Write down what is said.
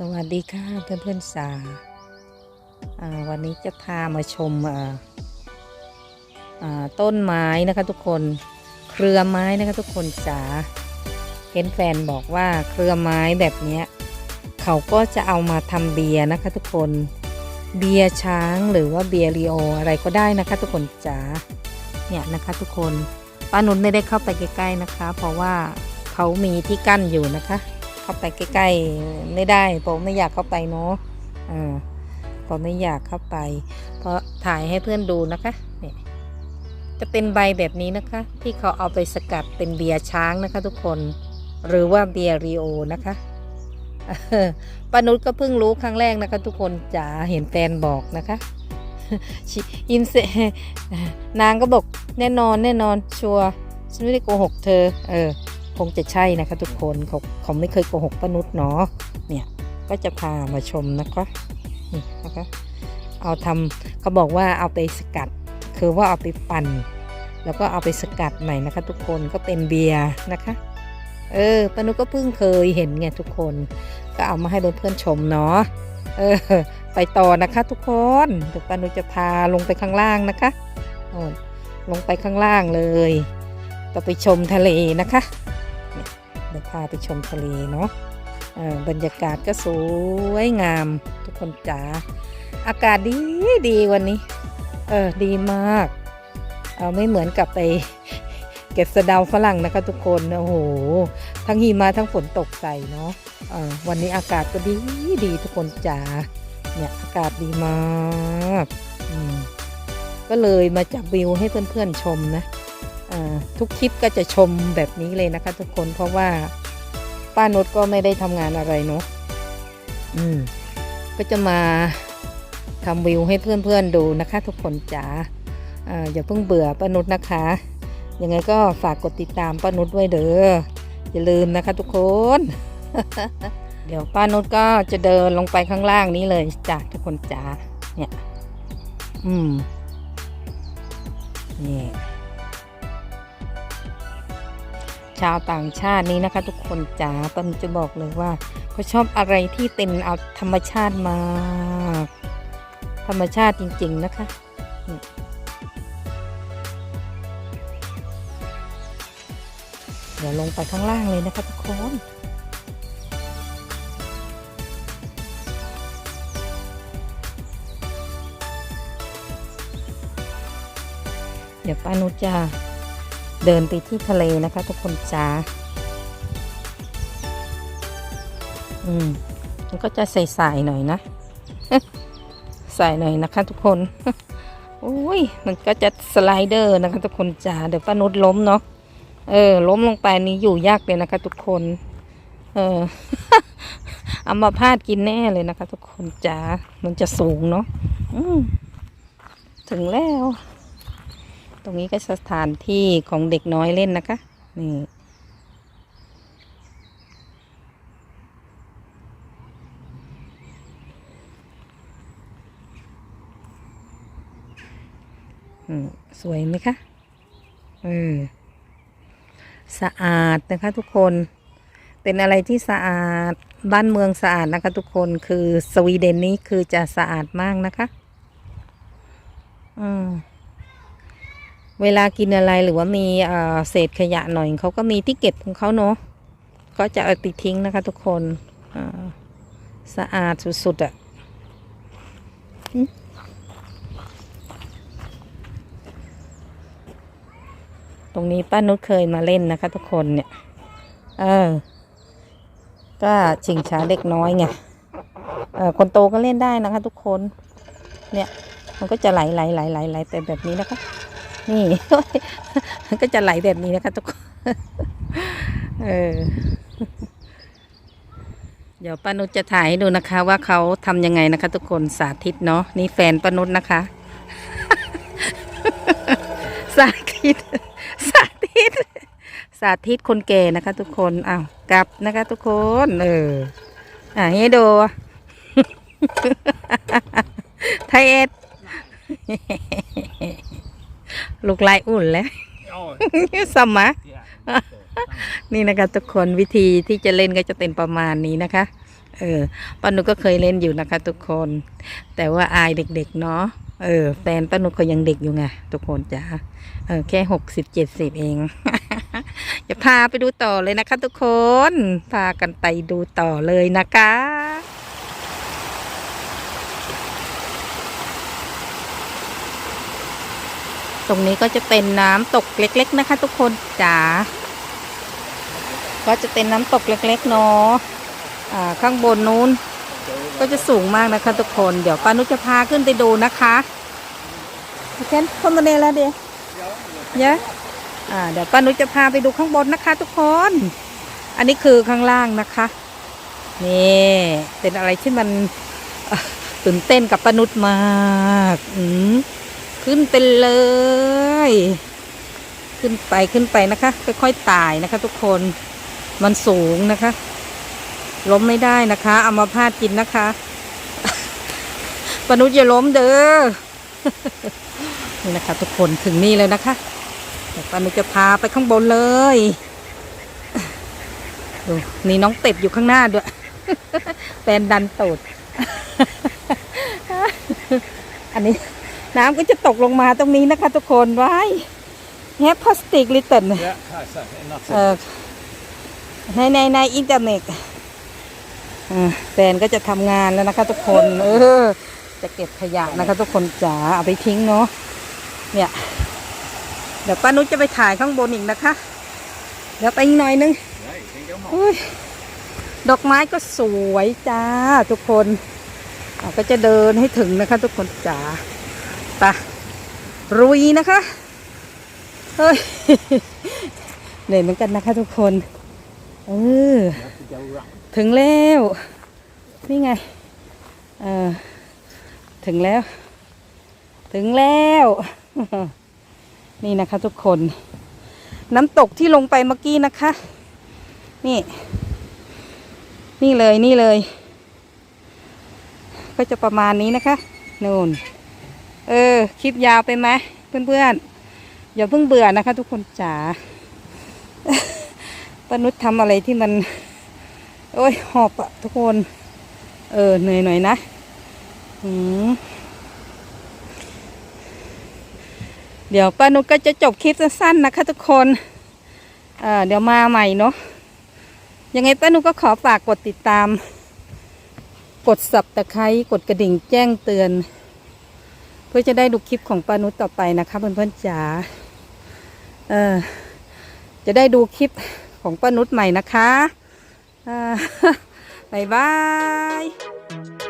สวัสดีค่ะเพื่อนเพื่อนๆสาวันนี้จะพามาชมต้นไม้นะคะทุกคนเครือไม้นะคะทุกคนจ๋าเห็นแฟนบอกว่าเครือไม้แบบนี้เขาก็จะเอามาทำเบียร์นะคะทุกคนเบียร์ช้างหรือว่าเบียร์รีโออะไรก็ได้นะคะทุกคนจ๋าเนี่ยนะคะทุกคนป้านุชไม่ได้เข้าไปใกล้ๆนะคะ เพราะว่าเขามีที่กั้นอยู่นะคะ เข้าไปใกล้ๆไม่ได้เพราะไม่อยากเข้าไปเนาะอ่าเพราะไม่อยากเข้าไป เพราะถ่ายให้เพื่อนดูนะคะเนี่ยจะเป็นใบแบบนี้นะคะ ที่เขาเอาไปสกัดเป็นเบียร์ช้างนะคะทุกคน หรือว่าเบียร์รีโอนะคะป้านุชก็เพิ่งรู้ครั้งแรกนะคะ ทุกคนจ๋าเห็นแฟนบอกนะคะอินเซนางก็บอกแน่นอนแน่นอนชัวร์ฉันไม่ได้โกหกเธอ เออ คงจะใช่นะคะทุกคนเขาเขาไม่เคยโกหกป้านุชเนาะเนี่ยก็จะพามาชมนะคะนี่นะคะเอาทำเขาบอกว่าเอาไปสกัด คือว่าเอาไปปั่น แล้วก็เอาไปสกัดใหม่นะคะ ทุกคนก็เป็นเบียร์นะคะ เออป้านุชก็เพิ่งเคยเห็นไงทุกคน ก็เอามาให้เพื่อนๆชมเนาะเออไปต่อนะคะ ทุกคนเดี๋ยวป้านุชจะพาลงไปข้างล่างนะคะลงไปข้างล่างเลยก็ไปชมทะเลนะคะ เดี๋ยวพาไปชมทะเลเนาะบรรยากาศก็สวยงาม ทุกคนจ๋าอากาศดีดีวันนี้ เออดีมาก เออไม่เหมือนกับไปเก็บสะเดาฝรั่งนะคะทุกคนโอ้โหทั้งหิมะทั้งฝนตกใส่เนาะเออวันนี้อากาศก็ดีดีทุกคนจ๋าเนี่ยอากาศดีมากอืมก็เลยมาจับวิวให้เพื่อนๆชมนะ ทุกคลิปก็จะชมแบบนี้เลยนะคะ ทุกคนเพราะว่าป้านุชก็ไม่ได้ทำงานอะไรเนาะอืม ก็จะมาทำวิวให้เพื่อนๆดูนะคะ ทุกคนจ๋าอย่าเพิ่งเบื่อป้านุชนะคะยังไงก็ฝากกดติดตามป้านุชด้วยเด้ออย่าลืมนะคะ ทุกคน เดี๋ยวป้านุชก็จะเดินลงไปข้างล่างนี้เลยจ้ะทุกคนจ๋าเนี่ย อืมนี่ ชาวต่างชาตินี้นะคะ ทุกคนจ๋าปันจะบอกเลยว่าเขาชอบอะไรที่เป็นเอาธรรมชาติมากธรรมชาติจริง ๆนะคะเดี๋ยวลงไปข้างล่างเลยนะคะทุกคนเดี๋ยวป้านุชจะ เดินไปที่ทะเลนะคะ ทุกคนจ้าอืมมันก็จะใส่ๆหน่อยนะใส่หน่อยนะคะ ทุกคนโอ้ยมันก็จะสไลเดอร์นะคะ ทุกคนจ้าเดี๋ยวป้านุชล้มเนาะเออ ล้มลงไปนี้อยู่ยากเลยนะคะ ทุกคน เออเอามาพาดกินแน่เลยนะคะ ทุกคนจ้ามันจะสูงเนาะถึงแล้ว ตรงนี้ก็สถานที่ของเด็กน้อยเล่นนะคะ นี่สวยไหมคะเออสะอาดนะคะทุกคน เป็นอะไรที่สะอาดบ้านเมืองสะอาดนะคะทุกคนคือสวีเดนนี้คือจะสะอาดมากนะคะ อืม เวลากินอะไรหรือว่ามีเศษขยะหน่อยเขาก็มีที่เก็บของเขาเนาะก็จะเอาไปทิ้งนะคะทุกคนสะอาดสุดๆอะ่ะตรงนี้ป้านุชเคยมาเล่นนะคะทุกคนเนี่ย เออ ก็ชิงช้าเด็กน้อยไง เออคนโตก็เล่นได้นะคะทุกคน เนี่ย มันก็จะไหลไหลไหลไหลไหลแต่แบบนี้นะคะ นี่ ก็จะไหลแบบนี้นะคะทุกคนเออเดี๋ยวป้านุชจะถ่ายให้ดูนะคะ ว่าเขาทำยังไงนะคะ ทุกคนสาธิตเนาะนี่แฟนป้านุชนะคะ สาธิต สาธิต สาธิตคนแก่นะคะ ทุกคนอ้าวกลับนะคะ ทุกคนเอออะให้ดูไทยเอ็ด ลูกลายอุ่นแล้ว Ja, สมะ ja. นี่นะคะทุกคนวิธีที่จะเล่นก็จะเป็นประมาณนี้นะคะ เออป้านุชก็เคยเล่นอยู่นะคะ ทุกคน แต่ว่าอายเด็กๆเนาะเออแฟนป้านุชเขายังเด็กอยู่ไงทุกคนจ้าเออแค่หกสิบเจ็ดสิบเองจะพาไปดูต่อเลยนะคะ ทุกคน พากันไปดูต่อเลยนะคะ ตรงนี้ก็จะเป็นน้ำตกเล็ก ๆ นะคะ ทุกคนจ๋าก็จะเป็นน้ำตกเล็กๆเนาะอ่าข้างบนนู้น ก็จะสูงมากนะคะทุกคนเดี๋ยวป้านุชจะพาขึ้นไปดูนะคะโอเคคนมาเนแล้วเดี๋ยวเยอะอ่าเดี๋ยวป้านุชจะพาไปดูข้างบนนะคะ ทุกคน อันนี้คือข้างล่างนะคะนี่เป็นอะไรที่มันตื่นเต้นกับป้านุชมาก อืม ขึ้นไปเลย ขึ้นไปขึ้นไปนะคะ ค่อยๆไต่นะคะ ทุกคนมันสูงนะคะ ล้มไม่ได้นะคะเอามาพาดกินนะคะปนุษย์อย่าล้มเด้อนี่นะคะ ทุกคนถึงนี่แล้วนะคะปนุษย์จะพาไปข้างบนเลยดูนี่น้องเป็ดอยู่ข้างหน้าด้วยแฟนดันตูดอันนี้ น้ำก็จะตกลงมาตรงนี้นะคะทุกคนไว้แฮปพลาสติกลิตเติ้ล Ja, här så. Natt. เอ่อในในในอินเทอร์เน็ตอ่าแฟนก็จะทำงานแล้วนะคะทุกคน เออ จะเก็บขยะนะคะทุกคนจ๋าเอาไปทิ้งเนาะเนี่ย เดี๋ยวป้านุชจะไปถ่ายข้างบนอีกนะคะ เดี๋ยวไปอีกหน่อยนึง Nej, tänk om อุ้ยดอกไม้ก็สวยจ้าทุกคนอะก็จะเดินให้ถึงนะคะ ทุกคนจ๋าไปะรุยนะคะเฮ้ยเหนื่อยเหมือนกันนะคะทุกคน เออ ถึงแล้ว นี่ไง เออ ถึงแล้ว ถึงแล้ว นี่นะคะทุกคน น้ำตกที่ลงไปเมื่อกี้นะคะ นี่ นี่เลยนี่เลย ก็จะประมาณนี้นะคะ นู่น เออ คลิปยาวไปไหมเพื่อนๆ อย่าเพิ่งเบื่อนะคะ ทุกคนจ๋าปานุชทำอะไรที่มัน โอ้ย หอบอะทุกคน เออ เหนื่อยหน่อยนะอืมเดี๋ยวป้านุชก็จะจบคลิปสั้นๆนะคะทุกคนเออเดี๋ยวมาใหม่เนาะ ยังไงป้านุชก็ขอฝากกดติดตาม กดสับตะไคร้กดกระดิ่งแจ้งเตือน พื่อจะได้ดูคลิปของป้านุชต่อไปนะคะเพื่อนๆจ๋าเออจะได้ดูคลิปของป้านุชใหม่นะคะอ่าบายบาย